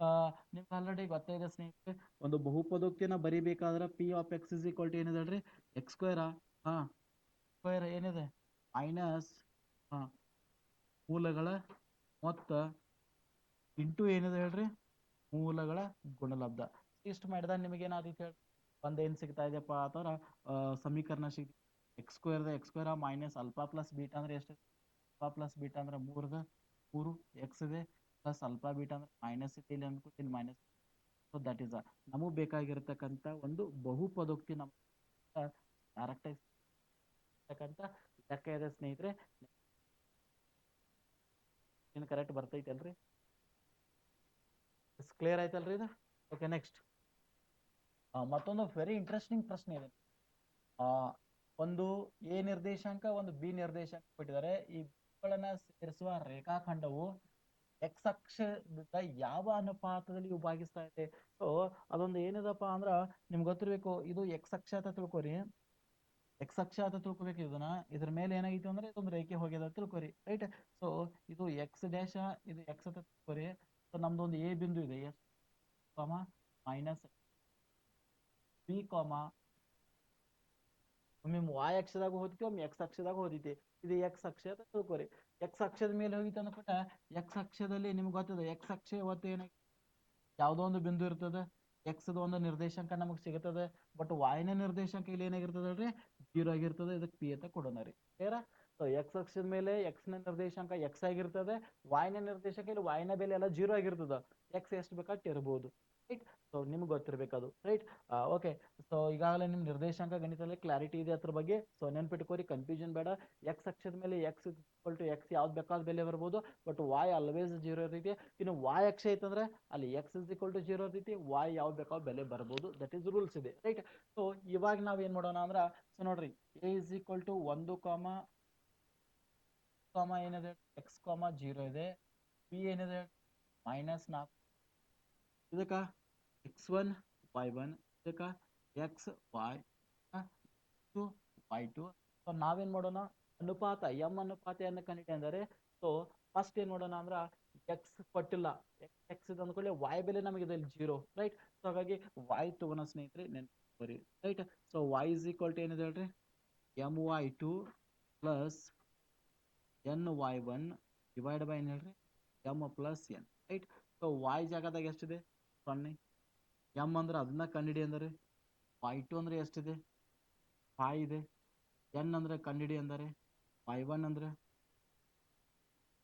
ನಿಮ್ಗೆ ಆಲ್ರೆಡಿ ಗೊತ್ತಿದೆ ಸ್ನೇಹಿತರೆ, ಒಂದು ಬಹುಪದೋಕ್ತಿಯನ್ನ ಬರಿಬೇಕಾದ್ರೆ P of x is equal to ಏನಿದೆ ಹೇಳ್ರಿ? ಎಕ್ಸ್ ಸ್ಕ್ವೇರಾ ಹಾ. ಸ್ಕ್ವೇರ್ ಏನಿದೆ? ಮೈನಸ್ ಹಾಂ. ಮೂಲಗಳ ಮೊತ್ತ ಇಂಟು ಏನಿದೆ ಹೇಳ್ರಿ? ಮೂಲಗಳ ಗುಣಲಬ್ಧ. ಇಷ್ಟು ಮಾಡಿದ ನಿಮಗೆ ಏನಾದ್ರು ಹೇಳಿ ಒಂದೇನು ಸಿಗ್ತಾ ಇದೆಯಪ್ಪ ಅಥವಾ ಸಮೀಕರಣ ಸಿಗ್ X ಸ್ಕ್ವೇರ್ದ x square minus alpha plus beta ಅಂದ್ರೆ ಎಷ್ಟು? ಅಲ್ಫಾ ಪ್ಲಸ್ ಬೀಟಾ ಅಂದ್ರೆ ಮೂರದ ಮೂರು ಎಕ್ಸ್ ಇದೆ. ಪ್ಲಸ್ ಅಲ್ಫಾ ಬೀಟಾ ಅಂದ್ರೆ ಮೈನಸ್ ಇದೆ ಇಲ್ಲಿ ಅನ್ಕೋತೀನಿ ಮೈನಸ್ ಸೊ ದಟ್ ಇಸ್ ನಮಗೆ ಬೇಕಾಗಿರತಕ್ಕಂತ ಒಂದು ಬಹುಪದೋಕ್ತಿ ನಮ್ಮ ಡೈರೆಕ್ಟ್ ಲೆಕ್ಕ ಇದೆ ಸ್ನೇಹಿತರೆ. ಏನು ಕರೆಕ್ಟ್ ಬರ್ತೈತೆ ಅಲ್ರಿ? ಕ್ಲಿಯರ್ ಆಯ್ತಲ್ರಿ ಇದು? ಓಕೆ ನೆಕ್ಸ್ಟ್ ಮತ್ತೊಂದು ವೆರಿ ಇಂಟ್ರೆಸ್ಟಿಂಗ್ ಪ್ರಶ್ನೆ ಇದೆ. ಒಂದು ಎ ನಿರ್ದೇಶಾಂಕ, ಒಂದು ಬಿ ನಿರ್ದೇಶಾಂಕ ಕೊಟ್ಟಿದ್ದಾರೆ. ಈ ಸೇರಿಸುವ ರೇಖಾಖಂಡವು ಎಕ್ಸ್ ಅಕ್ಷದಿಂದ ಯಾವ ಅನುಪಾತದಲ್ಲಿ ಭಾಗಿಸ್ತಾ ಇದೆ? ಸೊ ಅದೊಂದು ಏನಿದಪ್ಪ ಅಂದ್ರ ನಿಮ್ಗೆ ಗೊತ್ತಿರಬೇಕು, ಇದು ಎಕ್ಸ್ ಅಕ್ಷ ಅಂತ ತಿಳ್ಕೊರಿ. ಎಕ್ಸ್ ಅಕ್ಷ ಅಂತ ತಿಳ್ಕೊಬೇಕು ಇದನ್ನ. ಇದ್ರ ಮೇಲೆ ಏನಾಗಿತ್ತು ಅಂದ್ರೆ ಇದೊಂದು ರೇಖೆ ಹೋಗ್ಯದ ತಿಳ್ಕೊರಿ, ರೈಟ್? ಸೊ ಇದು ಎಕ್ಸ್ ಡ್ಯಾಶ ಇದು ಎಕ್ಸ್ ಅಂತ ತಿಳ್ಕೊರಿ. ಸೊ ನಮ್ದು ಒಂದು ಎ ಬಿಂದು ಇದೆ. S comma minus B com ಒಮ್ಮೆ ವಾಯ್ ಅಕ್ಷದಾಗ ಹೋಗ್ತಿ ಒಮ್ಮೆ ಎಕ್ಸ್ ಅಕ್ಷದಾಗ ಹೋದಿತಿ ಇದು ಎಕ್ಸ್ ಅಕ್ಷ ಅಂತ ತಿಳ್ಕೊರಿ. ಎಕ್ಸ್ ಅಕ್ಷದ ಮೇಲೆ ಹೋಗಿತ್ತು ಅಂದ್ಬಿಟ್ಟ ಎಕ್ಸ್ ಅಕ್ಷದಲ್ಲಿ ನಿಮ್ಗೆ ಗೊತ್ತದ ಎಕ್ಸ್ ಅಕ್ಷ ಇವತ್ತು ಏನಾಗಿ ಯಾವುದೋ ಒಂದು ಬಿಂದು ಇರ್ತದ ಎಕ್ಸ್ ಒಂದು ನಿರ್ದೇಶಾಂಕ ನಮಗೆ ಸಿಗತದ ಬಟ್ ವಾಯ್ನ ನಿರ್ದೇಶಾಂಕ ಇಲ್ಲಿ ಏನಾಗಿರ್ತದಲ್ರಿ? ಜೀರೋ ಆಗಿರ್ತದೆ ಇದಕ್ಕೆ ಪಿ ಅಂತ ಕೊಡೋಣ ರೀ. ಕ್ಲಿಯರ ಸೊ ಎಕ್ಸ್ ಅಕ್ಷದ ಮೇಲೆ ಎಕ್ಸ್ನ ನಿರ್ದೇಶಾಂಕ ಎಕ್ಸ್ ಆಗಿರ್ತದೆ, ವಾಯ್ನ ನಿರ್ದೇಶಾಂಕ ಇಲ್ಲಿ ವಾಯ್ನ ಬೆಲೆ ಎಲ್ಲ ಜೀರೋ ಆಗಿರ್ತದ. ಎಕ್ಸ್ ಎಷ್ಟು ಬೇಕಾಟ್ ಇರ್ಬೋದು. ರೈಟ್ ಸೊ ನಿಮ್ಗೆ ಗೊತ್ತಿರ್ಬೇಕು ಅದು ರೈಟ್ ಓಕೆ ಸೊ ಈಗಾಗಲೇ ನಿಮ್ಮ ನಿರ್ದೇಶಾಂಕ ಗಣಿತದಲ್ಲಿ ಕ್ಲಾರಿಟಿ ಇದೆ ಅದ್ರ ಬಗ್ಗೆ. ಸೊ ನೆನ್ಪಿಟ್ಕೋರಿ ಕನ್ಫ್ಯೂಷನ್ ಬೇಡ. ಎಕ್ಸ್ ಅಕ್ಷದ ಮೇಲೆ ಎಕ್ಸ್ ಇಕ್ವಲ್ ಟು ಎಕ್ಸ್ ಯಾವ್ದು ಬೇಕಾದ ಬೆಲೆ ಬರ್ಬೋದು. ಬಟ್ ವಾಯ್ ಆಲ್ವೇಸ್ ಜೀರೋ ಇರ್ತೈತಿ. ಇನ್ನು ವಾಯ್ ಅಕ್ಷ ಐತಂದ್ರೆ ಅಲ್ಲಿ x is equal to zero ಇರ್ತೈತಿ. ವಾಯ್ ಯಾವ್ದು ಬೇಕಾದ ಬೆಲೆ ಬರ್ಬೋದು. ದಟ್ ಈಸ್ ರೂಲ್ಸ್ ಇದೆ ರೈಟ್ ಸೊ ಇವಾಗ ನಾವು ಏನ್ ಮಾಡೋಣ ಅಂದ್ರೆ ಸೊ ನೋಡ್ರಿ ಎ ಇಸ್ ಈಕ್ವಲ್ ಟು ಒಂದು ಕಾಮ ಕಾಮ ಏನಿದೆ? ಎಕ್ಸ್ ಕಾಮ ಜೀರೋ ಇದೆ. ಬಿ ಏನಿದೆ? ಮೈನಸ್ ನಾಲ್ಕು. ಇದಕ್ಕ x one y one y x y two y two. So ನಾವೇನು ಮಾಡೋಣ? ಅನುಪಾತ ಎಂ ಅನುಪಾತ ಕಂಡಿದೆ ಅಂದರೆ ಸೊ ಫಸ್ಟ್ ಏನು ಮಾಡೋಣ ಅಂದ್ರೆ ಎಕ್ಸ್ ಕೊಟ್ಟಿಲ್ಲ. ಎಕ್ಸ್ ಇದು ಅಂದ್ಕೊಳ್ಳಿ ವಾಯ್ ಬೆಲೆ ನಮಗೆ ಇದೆ ಜೀರೋ ರೈಟ್ ಸೊ ಹಾಗಾಗಿ ವಾಯ್ ತಗೋಣ ಸ್ನೇಹಿತರೆ ನೆನ್ಪರಿ right so y is equal to ಏನಿದೆ ಹೇಳ್ರಿ? M y two plus n y one divide by ಏನು ಹೇಳ್ರಿ? M plus n right so y ಜಾಗದಾಗ ಎಷ್ಟಿದೆ? ಸೊನ್ನೆ. ಎಂ ಅಂದ್ರೆ ಅದನ್ನ ಕಂಡಿಡಿ ಅಂದರೆ? ಫೈ ಟು ಅಂದ್ರೆ ಎಷ್ಟಿದೆ? ಫೈ ಇದೆ. ಎನ್ ಅಂದ್ರೆ ಕಂಡಿಡಿ ಅಂದರೆ? ಫೈ ಒನ್ ಅಂದ್ರೆ?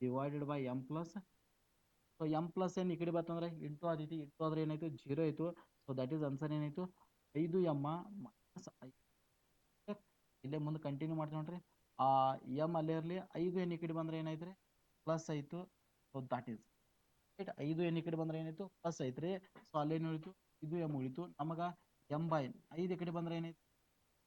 Divided by m plus so m plus ಏನು ಈ ಕಡೆ ಬರ್ತಂದ್ರೆ ಇಂಟು ಆದೈತಿ ಇಂಟು ಆದ್ರೆ ಏನಾಯ್ತು? ಜೀರೋ ಆಯಿತು. ಸೊ ದಟ್ ಈಸ್ ಆನ್ಸರ್ ಏನಾಯ್ತು? ಐದು ಎಮ್ಮ ಮೈನಸ್ ಇಲ್ಲೇ ಮುಂದೆ ಕಂಟಿನ್ಯೂ ಮಾಡ್ತೀವಿ ನೋಡ್ರಿ. ಆ ಎಂ ಅಲ್ಲೇ ಇರಲಿ, ಐದು ಏನು ಈ ಕಡೆ ಬಂದ್ರೆ ಏನಾಯ್ತು ರೀ ಪ್ಲಸ್ ಆಯಿತು ಸೊ ದಟ್ ಈಸ್ ಐದು ಏನು ಈ ಕಡೆ ಬಂದ್ರೆ ಏನಾಯ್ತು? ಪ್ಲಸ್ ಐತ್ರಿ ಸೊ ಅಲ್ಲೇನು ಉಳಿತು ಇದು ಎಂ ಉಳಿತು. ನಮಗ ಎಂ ಬೈ ಎನ್ ಐದು ಈ ಕಡೆ ಬಂದ್ರೆ ಏನಾಯ್ತು?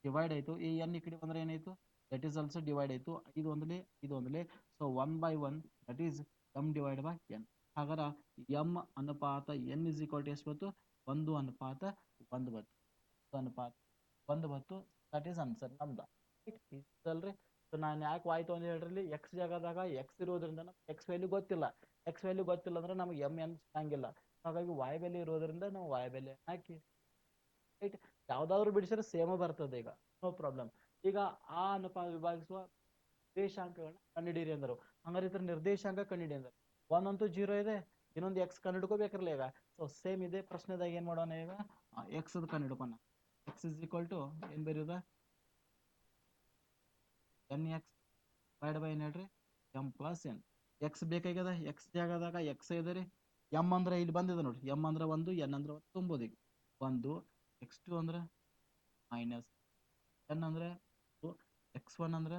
ಡಿವೈಡ್ ಆಯಿತು. ಈ ಎನ್ ಈ ಕಡೆ ಬಂದ್ರೆ ಏನಾಯ್ತು? ದಟ್ ಈಸ್ ಆಲ್ಸೋ ಡಿವೈಡ್ ಆಯ್ತು. ಐದು ಒಂದಲೇ, ಇದು ಒಂದಲೇ. So one by one that is m divide by n ಹಾಗಾದ್ರೆ ಎಂ ಅನುಪಾತ ಎನ್ ಇಸ್ ಈಕ್ವಲ್ ಎಷ್ಟು ಬಂತು ಒಂದು ಅನುಪಾತ ಒಂದು ಬತ್ತು ಅನುಪಾತ ಒಂದು ಬತ್ತು ದಟ್ ಈಸ್ ಆನ್ಸರ್ ನಮ್ದು. ಅಲ್ರಿ ಸೊ ನಾನು ಯಾಕೆ ವಾಯ್ತು ಅಂತ ಹೇಳ್ರಿ? ಎಕ್ಸ್ ಜಾಗದಾಗ ಎಕ್ಸ್ ಇರೋದ್ರಿಂದ ನಮ್ಗೆ ಎಕ್ಸ್ ವ್ಯಾಲ್ಯೂ ಗೊತ್ತಿಲ್ಲ. ಎಕ್ಸ್ ವ್ಯಾಲ್ಯೂ ಗೊತ್ತಿಲ್ಲ ಅಂದ್ರೆ ನಮ್ಗೆ ಎಂ ಎನ್ ಸಿಗಂಗಿಲ್ಲ. ಹಾಗಾಗಿ ವಾಯುಬೆಲೆ ಇರೋದ್ರಿಂದ ನಾವು ವಾಯುಬೆಲೆ ಹಾಕಿ. ರೈಟ್ ಯಾವ್ದಾದ್ರು ಬಿಡಿಸಿದ್ರೆ ಸೇಮ್ ಬರ್ತದೆ ಈಗ. ನೋ ಪ್ರಾಬ್ಲಮ್ ಈಗ ಆ ಅನುಪಾತ ವಿಭಾಗಿಸುವ ನಿರ್ದೇಶಾಂಕಗಳನ್ನ ಕಂಡುಹಿಡಿಯಿರಿ ಅಂದರು. ಹಂಗಾರೆ ಇದ್ರ ನಿರ್ದೇಶಾಂಕ ಕಂಡುಹಿಡಿ ಅಂದರು. ಒಂದಂತೂ ಜೀರೋ ಇದೆ, ಇನ್ನೊಂದು ಎಕ್ಸ್ ಕಂಡುಹಿಡ್ಕೋಬೇಕಿರಲ್ಲ ಈಗ. ಸೊ ಸೇಮ್ ಇದೆ. ಪ್ರಶ್ನೆದಾಗ ಏನ್ ಮಾಡೋಣ ಈಗ? ಎಕ್ಸ್ ಅದು ಕಂಡುಹಿಡ್ಕೋಣ. ಎಕ್ಸ್ ಇಸ್ ಈಕ್ವಲ್ ಟು ಏನ್ ಬರೆಯೋದ? ಎನ್ ಎಕ್ಸ್ ಬೈ ಏನ್ ಹೇಳ್ರಿ? ಎಂ ಪ್ಲಸ್ ಎನ್ ಎಕ್ಸ್ ಬೇಕಾಗ್ಯದ? ಎಕ್ಸ್ ಜಾಗದಾಗ ಎಕ್ಸ್ ಇದೆ ರೀ ಎಂ ಅಂದ್ರೆ ಇಲ್ಲಿ ಬಂದಿದೆ ನೋಡಿ ಎಂ ಅಂದ್ರೆ ಒಂದು ಎನ್ ಅಂದ್ರೆ ಒಂದು, ತುಂಬೋದು ಈಗ. ಒಂದು ಎಕ್ಸ್ ಟು ಅಂದ್ರೆ ಮೈನಸ್ ಎನ್ ಅಂದ್ರೆ ಎಕ್ಸ್ ಒನ್ ಅಂದ್ರೆ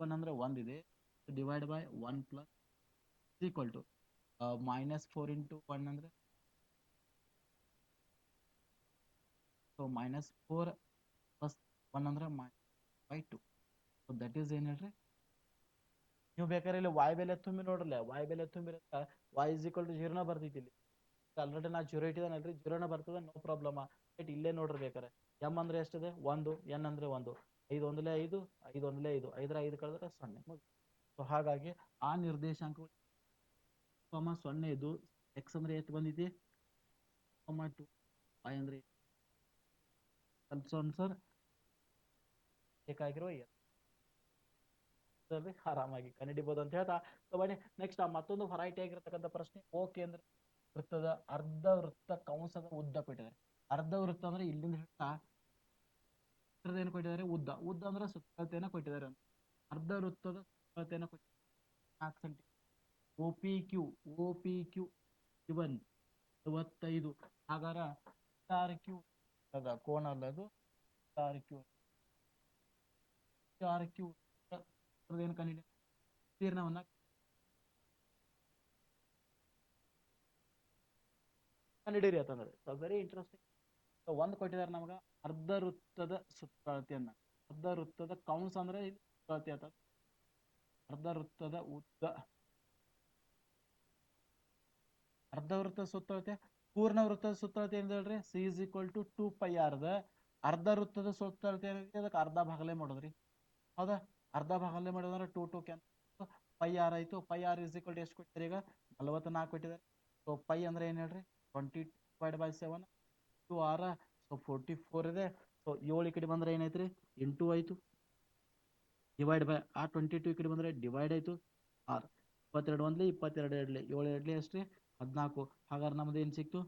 ಒನ್ ಅಂದ್ರೆ ಇದೆ. Divide by one plus equal to minus four into one ಅಂದ್ರೆ so minus four plus one ಅಂದ್ರೆ minus by two so that is ಏನ್ ಹೇಳ್ರಿ? ನೀವು ಬೇಕಾದ್ರೆ ಇಲ್ಲಿ ವಾಯ್ ಬೆಲೆ ತುಂಬಿ ನೋಡ್ರಲ್ಲ ವಾಯ್ ಬೆಲೆ ತುಂಬಿರತ್ತ? ವಾಯ್ ಇಸ್ ಈಕ್ವಲ್ ಟು ಜೀರೋನ ಬರ್ತೈತಿ ಇಲ್ಲಿ. ಆಲ್ರೆಡಿ ನಾ ಜೀರೋ ಇಟ್ಟಿದ್ದಾನಲ್ರಿ ಜೀರೋನ ಬರ್ತದೆ ನೋ ಪ್ರಾಬ್ಲಮ್ ಬಟ್ ಇಲ್ಲೇ ನೋಡ್ರಿ ಬೇಕಾರೆ. ಎಂ ಅಂದ್ರೆ ಎಷ್ಟಿದೆ? ಒಂದು ಎನ್ ಅಂದ್ರೆ ಒಂದು. ಐದು ಒಂದಲೇ ಐದು ಐದು ಒಂದಲೇ ಐದು. ಐದರ ಐದು ಕಳೆದ್ರೆ ಸೊನ್ನೆ. ಸೊ ಹಾಗಾಗಿ ಆ ನಿರ್ದೇಶಾಂಕ ಸೊನ್ನೆ ಇದು ಎಕ್ಸ್ ಅಂದ್ರೆ ಎಷ್ಟು ಬಂದಿದೆ? ಕಾಮ ಟು ವೈ ಅಂದ್ರೆ ಸರ್ ಬೇಕಾಗಿರೋ ಎಸ್ ಆರಾಮಾಗಿ ಕಂಡಿಡಿಬಹುದು ಅಂತ ಹೇಳ್ತಾ ಸೊ ಬನ್ನಿ ನೆಕ್ಸ್ಟ್ ಮತ್ತೊಂದು ಹೊರೈಟಿ ಆಗಿರತಕ್ಕಂಥ ಪ್ರಶ್ನೆ ಓ ಕೇಂದ್ರ ವೃತ್ತದ ಅರ್ಧ ವೃತ್ತ ಕಂಸದ ಉದ್ದ ಕೊಟ್ಟಿದ್ದಾರೆ. ಅರ್ಧ ವೃತ್ತ ಅಂದ್ರೆ ಇಲ್ಲಿಂದ ಹೇಳ್ತಾ ಏನು ಕೊಟ್ಟಿದ್ದಾರೆ? ಉದ್ದ. ಉದ್ದ ಅಂದ್ರೆ ಸುತ್ತಳತೆಯನ್ನು ಕೊಟ್ಟಿದ್ದಾರೆ ಅರ್ಧ ವೃತ್ತದ ಸುತ್ತಳತೆಯನ್ನು ಕೊಟ್ಟಿದ್ದಾರೆ. O P Q O P Q given ಐವತ್ತೈದು. ಹಾಗಾರ ಆರ್ ಕ್ಯೂ ಕೋಣ ಅಲ್ಲದು ಆರ್ ಕ್ಯೂ. ಆರ್ ಕ್ಯೂ ಏನು ಕಂಡಿದೆ ವಿಸ್ತೀರ್ಣವನ್ನ ಕಂಡಿಡಿರಿ ಅಂತಂದ್ರೆ ವೆರಿ ಇಂಟ್ರೆಸ್ಟಿಂಗ್ ಸೊ ಒಂದು ಕೊಟ್ಟಿದ್ದಾರೆ ನಮಗ ಅರ್ಧ ವೃತ್ತದ ಸುತ್ತಳತೆಯನ್ನ ಅರ್ಧ ವೃತ್ತದ ಕೌನ್ಸ್ ಅಂದ್ರೆ ಸುತ್ತಳತೆ ಅಂತ. ಅರ್ಧ ವೃತ್ತದ ಉದ್ದ. ಅರ್ಧ ವೃತ್ತದ ಸುತ್ತಳತೆ ಪೂರ್ಣ ವೃತ್ತದ ಸುತ್ತಳತೆ ಏನ್ ಹೇಳ್ರಿ? C is equal to two pi ಆರ್ದ ಅರ್ಧ ವೃತ್ತದ ಸುತ್ತಳತೆ ಅದಕ್ಕೆ ಅರ್ಧ ಭಾಗಲೇ ಮಾಡೋದ್ರಿ. ಹೌದಾ? ಅರ್ಧ ಭಾಗಲೇ ಮಾಡೋದಂದ್ರೆ two to can pi r ಆಯಿತು. Pi r is equal to ಎಷ್ಟು ಕೊಟ್ಟಿದ್ದಾರೆ ಈಗ? ನಲವತ್ನಾಲ್ಕು ಕೊಟ್ಟಿದ್ದಾರೆ. ಸೊ ಪೈ ಅಂದ್ರೆ ಏನು ಹೇಳ್ರಿ? Twenty divide by seven two r so forty four ಇದೆ. ಸೊ ಏಳು ಈ ಕಡೆ ಬಂದ್ರೆ ಏನೈತ್ರಿ ಎಂಟು ಆಯ್ತು. ಡಿವೈಡ್ ಬೈ ಆ ಟ್ವೆಂಟಿ ಟು ಈ ಕಡೆ ಬಂದ್ರೆ ಡಿವೈಡ್ ಆಯ್ತು. ಆರ್ ಇಪ್ಪತ್ತೆರಡು ಒಂದ್ಲಿ, ಇಪ್ಪತ್ತೆರಡು ಎರಡ್ಲಿ. ಏಳು ಎರಡ್ಲಿ ಅಷ್ಟೇ ಹದಿನಾಲ್ಕು. ಹಾಗಾದ್ರೆ ನಮ್ದು ಏನು ಸಿಕ್ತು?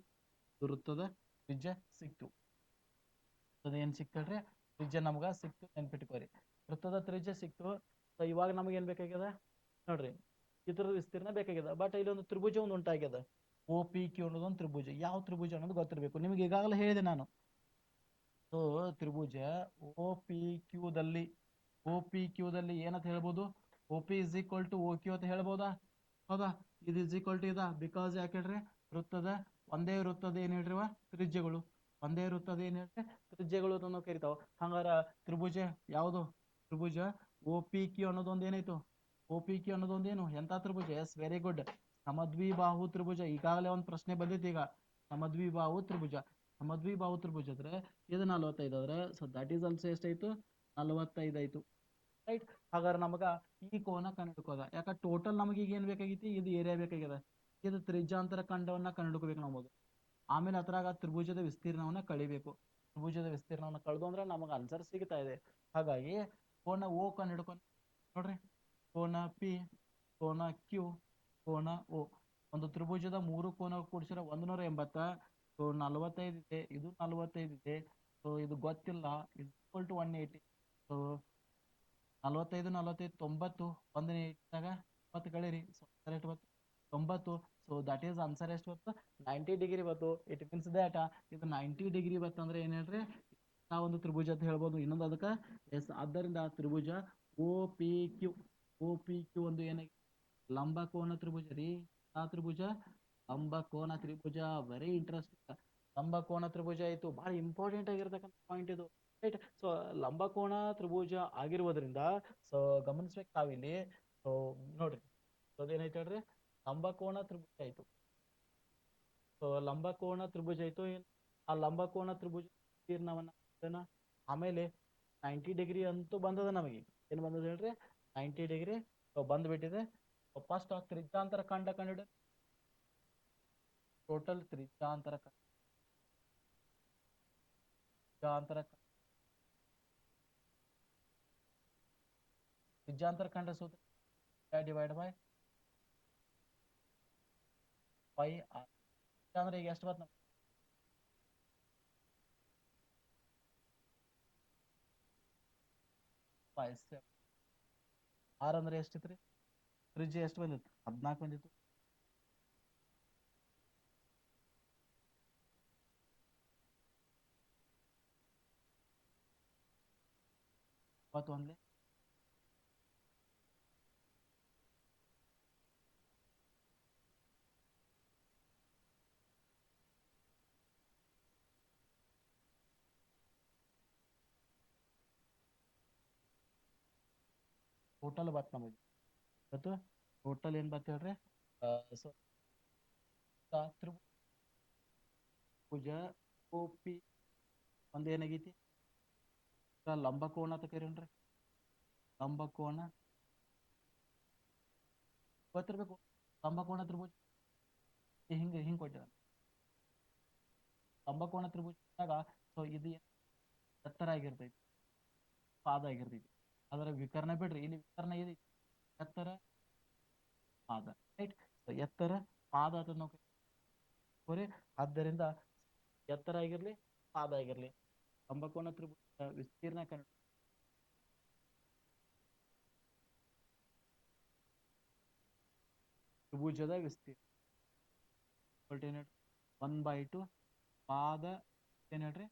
ವೃತ್ತದ ತ್ರಿಜ್ಯ ಸಿಕ್ತು. ಅದ ಏನು ಸಿಕ್ತಲ್ರಿ ತ್ರಿಜ್ಯ ನಮ್ಗೆ ಸಿಕ್ತು. ನೆನ್ಪಿಟ್ಕೋರಿ. ವೃತ್ತದ ತ್ರಿಜ್ಯ ಸಿಕ್ತು. ಸೊ ಇವಾಗ ನಮಗೆ ಏನ್ ಬೇಕಾಗ್ಯದ ನೋಡ್ರಿ ಇದ್ರ ವಿಸ್ತೀರ್ಣ ಬೇಕಾಗ್ಯದ ಬಟ್ ಇಲ್ಲಿ ಒಂದು ತ್ರಿಭುಜ ಒಂದು ಉಂಟಾಗ್ಯದ ಓ ಪಿ ಕ್ಯೂ ಅನ್ನೋದು ಒಂದು ತ್ರಿಭುಜ. ಯಾವ ತ್ರಿಭುಜ ಅನ್ನೋದು ಗೊತ್ತಿರಬೇಕು. ನಿಮ್ಗೆ ಈಗಾಗಲೇ ಹೇಳಿದೆ ನಾನು. ಸೊ ತ್ರಿಭುಜ ಓ ಪಿ ಕ್ಯೂದಲ್ಲಿ ಓ ಪಿ ಕ್ಯೂದಲ್ಲಿ ಏನಂತ ಹೇಳ್ಬೋದು? O P is equal to O Q ಅಂತ ಹೇಳ್ಬೋದಾ? ಹೌದಾ? ಇದು ಇಸ್ ಈಕ್ವಲ್ ಟು ಇದಾ? ಬಿಕಾಸ್ ಯಾಕೆ ಹೇಳ್ರಿ? ವೃತ್ತದ ಒಂದೇ ವೃತ್ತದ ಏನ್ ಹೇಳ್ರಿವ ತ್ರಿಜ್ಯಗಳು. ಒಂದೇ ವೃತ್ತದ ಏನ್ ಹೇಳ್ರಿ? ತ್ರಿಜ್ಯಗಳು ಅಂತ ಕರಿತಾವ. ಹಂಗಾರ ತ್ರಿಭುಜ ಯಾವುದು? ತ್ರಿಭುಜ ಒ ಪಿ ಕ್ಯೂ ಅನ್ನೋದೊಂದು ಏನಾಯ್ತು? ಓ ಪಿ ಕ್ಯೂ ಅನ್ನೋದೊಂದು ಏನು? ಎಂತ ತ್ರಿಭುಜ? ಎಸ್ ವೆರಿ ಗುಡ್ ಸಮದ್ವಿಬಾಹು ತ್ರಿಭುಜ. ಈಗಾಗಲೇ ಒಂದು ಪ್ರಶ್ನೆ ಬಂದಿತ್ತು ಈಗ. ಸಮದ್ವಿಬಾಹು ತ್ರಿಭುಜ. ಸಮದ್ವಿಬಾಹು ತ್ರಿಭುಜ ಅಂದ್ರೆ ಇದು ನಲವತ್ತೈದು ಆದ್ರೆ ಸೊ ದಟ್ ಈಸ್ ಆಲ್ಸೋ ಎಷ್ಟಾಯ್ತು? ನಲವತ್ತೈದು ಆಯ್ತು. ರೈಟ್ ಹಾಗಾದ್ರೆ ನಮಗ ಈ ಕೋನ ಕಂಡುಕೋದ ಯಾಕ ಟೋಟಲ್ ನಮಗೆ ಈಗ ಏನ್ ಬೇಕಾಗಿತ್ತು? ಇದು ಏರಿಯಾ ಬೇಕಾಗ್ಯದ ಇದು ತ್ರಿಜಾಂತರ ಖಂಡವನ್ನ ಕಂಡುಕೋಬೇಕು ನಾವು ಆಮೇಲೆ ಅದ್ರಾಗ ತ್ರಿಭುಜದ ವಿಸ್ತೀರ್ಣವನ್ನ ಕಳಿಬೇಕು. ತ್ರಿಭುಜದ ವಿಸ್ತೀರ್ಣವನ್ನ ಕಳೆದು ಅಂದ್ರೆ ನಮಗೆ ಆನ್ಸರ್ ಸಿಗ್ತಾ ಇದೆ. ಹಾಗಾಗಿ ಕೋನ ಓ ಕಂಡುಹಿಡ್ಕೊಂಡು ನೋಡ್ರಿ ಕೋನ ಪಿ ಕೋನ ಕ್ಯೂ ಕೋನ ಓ. ಒಂದು ತ್ರಿಭುಜದ ಮೂರು ಕೋನ ಕೂಡಿಸಿದ್ರೆ ಒಂದು ನೂರ ಎಂಬತ್ತ, ಸೊ ನಲವತ್ತೈದು ಇದೆ, ಇದು ನಲವತ್ತೈದು ಇದೆ, ಸೊ ಇದು ಗೊತ್ತಿಲ್ಲ is to one eighty so ನಲವತ್ತೈದು ನಲವತ್ತೈದು, ತೊಂಬತ್ತು, ಒಂದನೇ ಇಟ್ಟಾಗ ಇಪ್ಪತ್ತು ಕಳೀರಿ. ಸೊ ಬತ್ತು ತೊಂಬತ್ತು. ಸೊ ದಟ್ ಈಸ್ ಆನ್ಸರ್ ಎಷ್ಟು ಬತ್ತು ನೈಂಟಿ ಡಿಗ್ರಿ ಬತ್ತು ಇಟ್ ಮೀನ್ಸ್ ದ್ಯಾಟ್ ಇದು ನೈಂಟಿ ಡಿಗ್ರಿ ಬತ್ತಂದ್ರೆ ಏನು ಹೇಳ್ರಿ? ನಾವು ಒಂದು ತ್ರಿಭುಜ ಅಂತ ಹೇಳ್ಬೋದು. ಇನ್ನೊಂದು ಅದಕ್ಕೆ ಎಸ್. ಆದ್ದರಿಂದ ಆ ತ್ರಿಭುಜ O P Q. O P Q ಒಂದು ಏನಾಗಿ ಲಂಬ ಕೋನ ತ್ರಿಭುಜ ರೀ. ಆ ತ್ರಿಭುಜ ಲಂಬ ಕೋನ ತ್ರಿಭುಜ. ವೆರಿ ಇಂಟ್ರೆಸ್ಟಿಂಗ್ ಲಂಬ ಕೋನ ತ್ರಿಭುಜ ಆಯ್ತು. ಬಹಳ ಇಂಪಾರ್ಟೆಂಟ್ ಆಗಿರ್ತಕ್ಕಂಥ ಪಾಯಿಂಟ್ ಇದು. ರೈಟ್ ಸೊ ಲಂಬಕೋನ ತ್ರಿಭುಜ ಆಗಿರುವುದರಿಂದ ಸೊ ಗಮನಿಸ್ಬೇಕು ತಾವಿಲ್ಲಿ. ಸೊ ನೋಡ್ರಿ. ಅದೇನೈತೆ ಹೇಳ್ರಿ? ಲಂಬಕೋನ ತ್ರಿಭುಜ ಆಯ್ತು. ಸೊ ಲಂಬಕೋನ ತ್ರಿಭುಜ ಆಯ್ತು. ಆ ಲಂಬಕೋನ ತ್ರಿಭುಜ ವಿಸ್ತೀರ್ಣವನ್ನ ಆಮೇಲೆ ನೈಂಟಿ ಡಿಗ್ರಿ ಅಂತೂ ಬಂದದ ನಮಗೆ. ಏನು ಬಂದದ ಹೇಳ್ರಿ? ನೈಂಟಿ ಡಿಗ್ರಿ ಬಂದ್ಬಿಟ್ಟಿದೆ ಫಸ್ಟ್ ತ್ರಿಜ್ಯಾಂತರ ಕಂಡ ಕಂಡು ಟೋಟಲ್ ತ್ರಿಜ್ಯಾಂತರ ಖಂಡ ತ್ರಿಜ್ಯಾಂತರ ಖಂಡ ಸೂತ್ರ ಡಿವೈಡ್ ಬೈ ಪೈ ಆರ್ ಅಂದ್ರೆ ಈಗ ಎಷ್ಟು ಬರ್ತದೆ ಆರ್ ಅಂದ್ರೆ ಎಷ್ಟಿತ್ರಿ? ತ್ರಿಜ್ಯ ಎಷ್ಟು ಬಂದಿತ್ತು? ಹದಿನಾಲ್ಕು ಬಂದಿತ್ತು. ಇಪ್ಪತ್ತೊಂದ್ಲೆ? ಟೋಟಲ್ ಬತ್ ನಮಗೆ. ಇವತ್ತು ಟೋಟಲ್ ಏನ್ ಬತ್ ಹೇಳ್ರಿ? ಸೊ ತ್ರಿಭುಜ ಒ ಪಿ ಒಂದ್ ಏನಾಗೈತಿ ಲಂಬಕೋಣ ಅಂತ ಕರೀನ್ರಿ. ಲಂಬಕೋಣ ಗೊತ್ತಿರ್ಬೇಕು? ಲಂಬಕೋಣ ತ್ರಿಭುಜ. ಹಿಂಗ, ಹಿಂಗ್ ಲಂಬಕೋಣ ಲಂಬಕೋನ ತ್ರಿಭುಜದಾಗ, ಸೊ, ಇದು ಎತ್ತರ ಆಗಿರ್ತೈತಿ? ಪಾದ ಆಗಿರ್ತೈತಿ. ಅದರ ವಿಕರ್ಣ ಬಿಡ್ರಿ. ಇಲ್ಲಿ ವಿಕರ್ಣ ಇದೆ. ಎತ್ತರ ಪಾದ. ರೈಟ್ ಎತ್ತರ ಪಾದ ಅಂತ. ಆದ್ದರಿಂದ ಎತ್ತರ ಆಗಿರ್ಲಿ, ಪಾದ ಆಗಿರ್ಲಿ. ಕಂಬಕೋನ ತ್ರಿಭುಜ ವಿಸ್ತೀರ್ಣ ಕನ್ನಡ ತ್ರಿಭುಜದ ವಿಸ್ತೀರ್ಣ. ಒನ್ ಬೈ ಟು ಪಾದ ಏನ್ ಹೇಳ್ರಿ?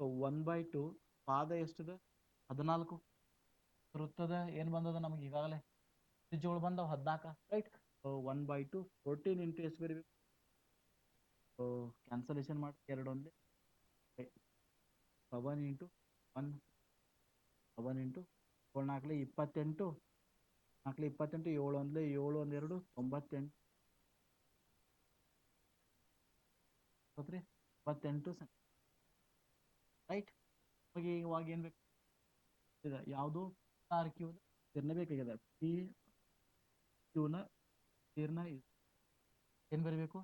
ಒನ್ ಬೈ ಟು ಪಾದ ಎಷ್ಟಿದೆ? ಹದಿನಾಲ್ಕು ವೃತ್ತದ ಏನ್ ಬಂದದ ನಮ್ಗೆ ಈಗಾಗಲೇ? ತ್ರಿಜ್ಯಗಳು ಬಂದವ ಹದಿನಾಲ್ಕ right one by two fourteen into ಎಷ್ಟು ಬರೀಬೇಕು ಕ್ಯಾನ್ಸಲೇಷನ್ ಮಾಡಿ ಎರಡು ಒಂದೇ seven into one seven into ಏಳು ನಾಲ್ಕಲೆ ಇಪ್ಪತ್ತೆಂಟು. ನಾಲ್ಕಲೆ ಇಪ್ಪತ್ತೆಂಟು ಏಳು ಒಂದ್ಲೆ ಏಳು ಒಂದೆರಡು ತೊಂಬತ್ತೆಂಟು ಇಪ್ಪತ್ತೆಂಟು ರೈಟ್ ಈಗ ಇವಾಗ ಏನ್ ಬೇಕು? ಇದೆ ಯಾವುದು ಆರ್ ಕ್ಯೂ ತೀರ್ಣ ಬೇಕಾಗಿದೆ. ಪಿ ಕ್ಯೂನ ತೀರ್ಣ ಏನ್ ಬರೀಬೇಕು?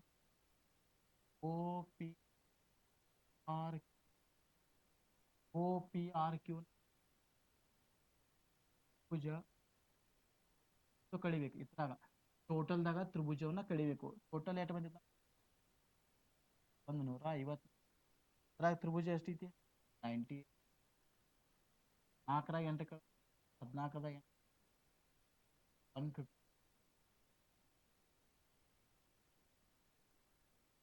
O P R O P R Q ತ್ರಿಭುಜ ಸೊ ಕಳಿಬೇಕು. ಇದ್ರಾಗ ಟೋಟಲ್ದಾಗ ತ್ರಿಭುಜವನ್ನ ಕಳಿಬೇಕು. ಟೋಟಲ್ ಎಷ್ಟು ಬಂದಿಲ್ಲ ಒಂದು ನೂರ ಐವತ್ತು. ಇದ್ರಾಗ ತ್ರಿಭುಜ ಎಷ್ಟೈತಿ ನೈಂಟಿ ನಾಲ್ಕರಾಗ ಎಂಟು ಕಳ ಹದಿನಾಲ್ಕರಾಗ ಒನ್ ಫಿಫ್ಟಿ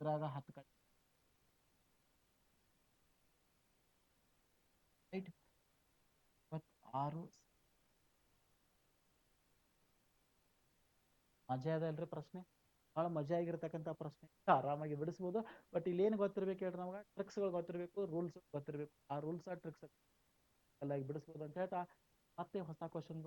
ಇದ್ರಾಗ ಹತ್ತು ಕಡೆ ರೈಟ್ ಇಪ್ಪತ್ತಾರು ಮಜಾ ಅದ ಅಲ್ರಿ ಪ್ರಶ್ನೆ? ಭಾಳ ಮಜಾ ಆಗಿರತಕ್ಕಂತ ಪ್ರಶ್ನೆ. ಆರಾಮಾಗಿ ಬಿಡಿಸ್ಬೋದು. ಬಟ್ ಇಲ್ಲಿ ಏನು ಗೊತ್ತಿರ್ಬೇಕು ಹೇಳ್ರಿ ನಮ್ಗೆ? ಟ್ರಿಕ್ಸ್ಗಳು ಗೊತ್ತಿರಬೇಕು ರೂಲ್ಸ್ ಗೊತ್ತಿರಬೇಕು. ಆ ರೂಲ್ಸ್ ಆ ಟ್ರಿಕ್ಸ್ ಎಲ್ಲ ಬಿಡಿಸ್ಬೋದು ಅಂತ ಹೇಳ್ತಾ ಮತ್ತೆ ಹೊಸ ಕ್ವಶನ್